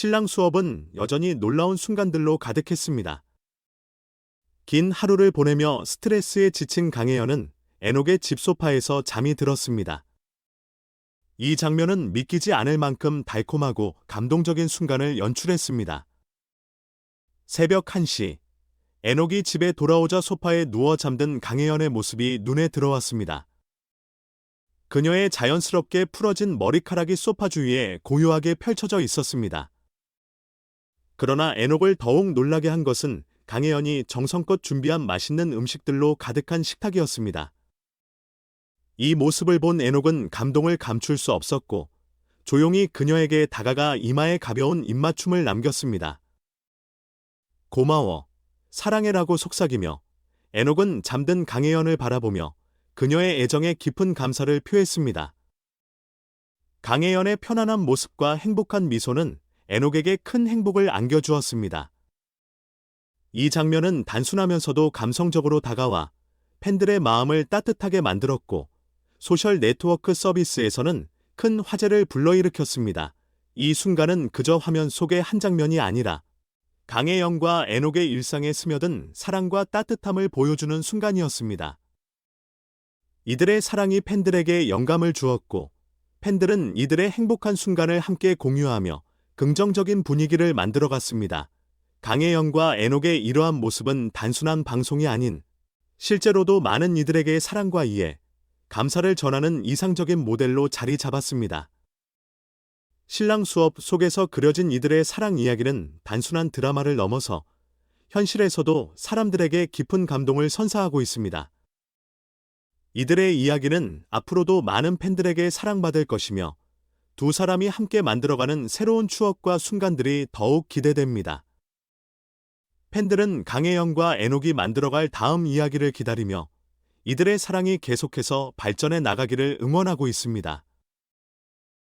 신랑 수업은 여전히 놀라운 순간들로 가득했습니다. 긴 하루를 보내며 스트레스에 지친 강혜연은 애녹의 집 소파에서 잠이 들었습니다. 이 장면은 믿기지 않을 만큼 달콤하고 감동적인 순간을 연출했습니다. 새벽 1시, 애녹이 집에 돌아오자 소파에 누워 잠든 강혜연의 모습이 눈에 들어왔습니다. 그녀의 자연스럽게 풀어진 머리카락이 소파 주위에 고요하게 펼쳐져 있었습니다. 그러나 애녹을 더욱 놀라게 한 것은 강혜연이 정성껏 준비한 맛있는 음식들로 가득한 식탁이었습니다. 이 모습을 본 애녹은 감동을 감출 수 없었고 조용히 그녀에게 다가가 이마에 가벼운 입맞춤을 남겼습니다. 고마워, 사랑해라고 속삭이며 애녹은 잠든 강혜연을 바라보며 그녀의 애정에 깊은 감사를 표했습니다. 강혜연의 편안한 모습과 행복한 미소는 애녹에게 큰 행복을 안겨주었습니다. 이 장면은 단순하면서도 감성적으로 다가와 팬들의 마음을 따뜻하게 만들었고 소셜 네트워크 서비스에서는 큰 화제를 불러일으켰습니다. 이 순간은 그저 화면 속의 한 장면이 아니라 강혜영과 애녹의 일상에 스며든 사랑과 따뜻함을 보여주는 순간이었습니다. 이들의 사랑이 팬들에게 영감을 주었고 팬들은 이들의 행복한 순간을 함께 공유하며 긍정적인 분위기를 만들어갔습니다. 강혜영과 애녹의 이러한 모습은 단순한 방송이 아닌 실제로도 많은 이들에게 사랑과 이해, 감사를 전하는 이상적인 모델로 자리 잡았습니다. 신랑 수업 속에서 그려진 이들의 사랑 이야기는 단순한 드라마를 넘어서 현실에서도 사람들에게 깊은 감동을 선사하고 있습니다. 이들의 이야기는 앞으로도 많은 팬들에게 사랑받을 것이며 두 사람이 함께 만들어가는 새로운 추억과 순간들이 더욱 기대됩니다. 팬들은 강혜영과 애녹이 만들어갈 다음 이야기를 기다리며 이들의 사랑이 계속해서 발전해 나가기를 응원하고 있습니다.